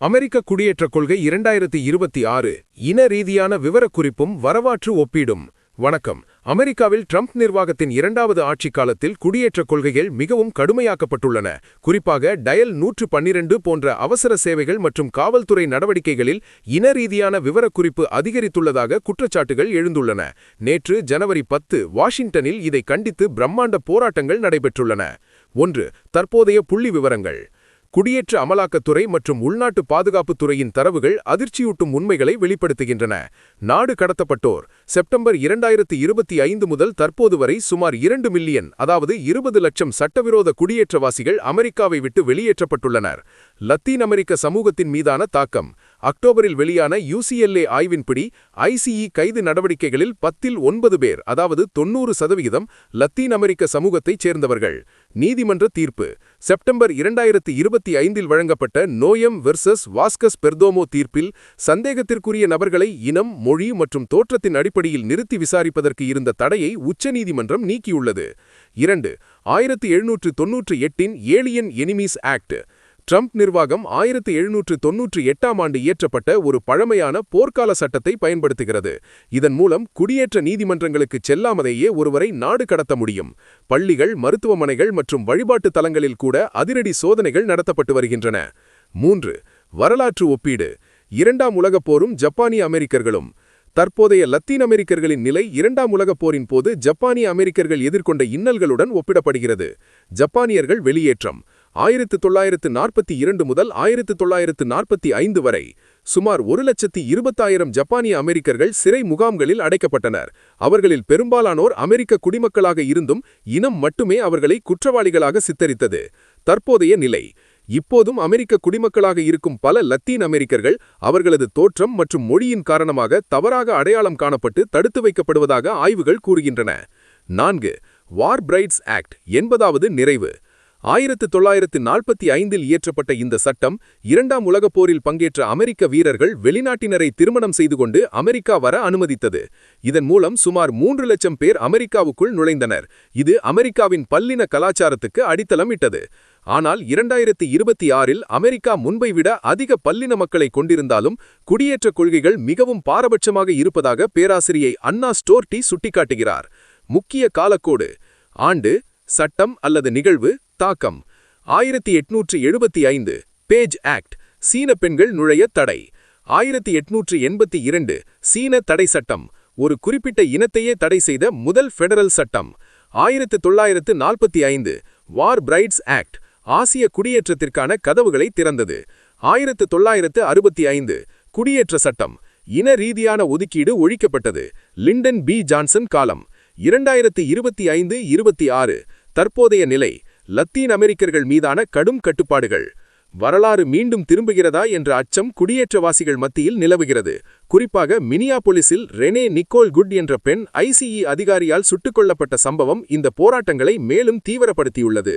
அமெரிக்க குடியேற்றக் கொள்கை இரண்டாயிரத்தி இருபத்தி ஆறு இன ரீதியான விவரக்குறிப்பும் வரவாற்று ஒப்பீடும். வணக்கம். அமெரிக்காவில் ட்ரம்ப் நிர்வாகத்தின் இரண்டாவது ஆட்சிக் காலத்தில் குடியேற்றக் கொள்கைகள் மிகவும் கடுமையாக்கப்பட்டுள்ளன. குறிப்பாக டயல் நூற்று பன்னிரண்டு போன்ற அவசர சேவைகள் மற்றும் காவல்துறை நடவடிக்கைகளில் இன ரீதியான விவரக்குறிப்பு அதிகரித்துள்ளதாக குற்றச்சாட்டுகள் எழுந்துள்ளன. நேற்று ஜனவரி பத்து வாஷிங்டனில் இதை கண்டித்து பிரம்மாண்ட போராட்டங்கள் நடைபெற்றுள்ளன. ஒன்று தற்போதைய புள்ளி விவரங்கள் குடியேற்ற அமலாக்கத்துறை மற்றும் உள்நாட்டு பாதுகாப்புத் துறையின் தரவுகள் அதிர்ச்சியூட்டும் உண்மைகளை வெளிப்படுத்துகின்றன. நாடு கடத்தப்பட்டோர் செப்டம்பர் இரண்டாயிரத்தி இருபத்தி ஐந்து முதல் தற்போது வரை சுமார் இரண்டு மில்லியன் அதாவது இருபது லட்சம் சட்டவிரோத குடியேற்றவாசிகள் அமெரிக்காவை விட்டு வெளியேற்றப்பட்டுள்ளனர். லத்தீன் அமெரிக்க சமூகத்தின் மீதான தாக்கம் அக்டோபரில் வெளியான யூசிஎல்ஏ ஆய்வின்படி ஐசிஇ கைது நடவடிக்கைகளில் பத்தில் ஒன்பது பேர் அதாவது தொன்னூறு சதவிகிதம் லத்தீன் அமெரிக்க சமூகத்தைச் சேர்ந்தவர்கள். நீதிமன்ற தீர்ப்பு. செப்டம்பர் இரண்டாயிரத்து இருபத்தி ஐந்தில் வழங்கப்பட்ட நோயம் வெர்சஸ் வாஸ்கஸ் பெர்தோமோ தீர்ப்பில் சந்தேகத்திற்குரிய நபர்களை இனம் மொழி மற்றும் தோற்றத்தின் அடிப்படையில் நிறுத்தி விசாரிப்பதற்கு இருந்த தடையை உச்சநீதிமன்றம் நீக்கியுள்ளது. இரண்டு ஆயிரத்தி எழுநூற்று தொன்னூற்று எட்டின் ஏலியன் எனிமீஸ் ஆக்ட். ட்ரம்ப் நிர்வாகம் ஆயிரத்தி எழுநூற்று தொன்னூற்றி எட்டாம் ஆண்டு இயற்றப்பட்ட ஒரு பழமையான போர்க்கால சட்டத்தை பயன்படுத்துகிறது. இதன் மூலம் குடியேற்ற நீதிமன்றங்களுக்கு செல்லாமலேயே ஒருவரை நாடு கடத்த முடியும். பள்ளிகள் மருத்துவமனைகள் மற்றும் வழிபாட்டு தலங்களில் கூட அதிரடி சோதனைகள் நடத்தப்பட்டு வருகின்றன. மூன்று வரலாற்று ஒப்பீடு. இரண்டாம் உலகப் போரும் ஜப்பானிய அமெரிக்கர்களும். தற்போதைய லத்தீன் அமெரிக்கர்களின் நிலை இரண்டாம் உலகப் போரின் போது ஜப்பானிய அமெரிக்கர்கள் எதிர்கொண்ட இன்னல்களுடன் ஒப்பிடப்படுகிறது. ஜப்பானியர்கள் வெளியேற்றம். ஆயிரத்து தொள்ளாயிரத்து நாற்பத்தி இரண்டு முதல் ஆயிரத்து தொள்ளாயிரத்து நாற்பத்தி ஐந்து வரை சுமார் ஒரு லட்சத்தி இருபத்தாயிரம் ஜப்பானிய அமெரிக்கர்கள் சிறை முகாம்களில் அடைக்கப்பட்டனர். அவர்களில் பெரும்பாலானோர் அமெரிக்க குடிமக்களாக இருந்தும் இனம் மட்டுமே அவர்களை குற்றவாளிகளாக சித்தரித்தது. தற்போதைய நிலை இப்போதும் அமெரிக்க குடிமக்களாக இருக்கும் பல லத்தீன் அமெரிக்கர்கள் அவர்களது தோற்றம் மற்றும் மொழியின் காரணமாக தவறாக அடையாளம் காணப்பட்டு தடுத்து வைக்கப்படுவதாக ஆய்வுகள் கூறுகின்றன. நான்கு வார் பிரைட்ஸ் ஆக்ட் என்பதாவது நிறைவு. ஆயிரத்து தொள்ளாயிரத்து நாற்பத்தி ஐந்தில் இயற்றப்பட்ட இந்த சட்டம் இரண்டாம் உலகப் போரில் பங்கேற்ற அமெரிக்க வீரர்கள் வெளிநாட்டினரை திருமணம் செய்து கொண்டு அமெரிக்கா வர அனுமதித்தது. இதன் மூலம் சுமார் மூன்று லட்சம் பேர் அமெரிக்காவுக்குள் நுழைந்தனர். இது அமெரிக்காவின் பல்லின கலாச்சாரத்துக்கு அடித்தளம் இட்டது. ஆனால் இரண்டாயிரத்தி இருபத்தி ஆறில் அமெரிக்கா முன்பை விட அதிக பல்லின மக்களை கொண்டிருந்தாலும் குடியேற்ற கொள்கைகள் மிகவும் பாரபட்சமாக இருப்பதாக பேராசிரியை அண்ணா ஸ்டோர்டி சுட்டிக்காட்டுகிறார். முக்கிய காலக்கோடு ஆண்டு சட்டம் அல்லது நிகழ்வு தாக்கம். ஆயிரத்தி எட்நூற்று எழுபத்தி ஐந்து பேஜ் ஆக்ட் சீன பெண்கள் நுழைய தடை. ஆயிரத்தி எட்நூற்று எண்பத்தி இரண்டு சீன தடை சட்டம். ஒரு குறிப்பிட்ட இனத்தையே தடை செய்த முதல் ஃபெடரல் சட்டம். ஆயிரத்து தொள்ளாயிரத்து நாற்பத்தி ஐந்து வார் பிரைட்ஸ் ஆக்ட் ஆசிய குடியேற்றத்திற்கான கதவுகளை திறந்தது. ஆயிரத்து தொள்ளாயிரத்து அறுபத்தி ஐந்து குடியேற்ற சட்டம். இன ரீதியான ஒதுக்கீடு ஒழிக்கப்பட்டது. லிண்டன் பி ஜான்சன் காலம். இரண்டாயிரத்து இருபத்தி ஐந்து இருபத்தி ஆறு தற்போதைய நிலை. லத்தீன் அமெரிக்கர்கள் மீதான கடும் கட்டுப்பாடுகள். வரலாறு மீண்டும் திரும்புகிறதா என்ற அச்சம் குடியேற்றவாசிகள் மத்தியில் நிலவுகிறது. குறிப்பாக மினியாபொலிஸில் ரெனே நிக்கோல் குட் என்ற பெண் ஐசிஇ அதிகாரியால் சுட்டுக் கொல்லப்பட்ட சம்பவம் இந்த போராட்டங்களை மேலும் தீவிரப்படுத்தியுள்ளது.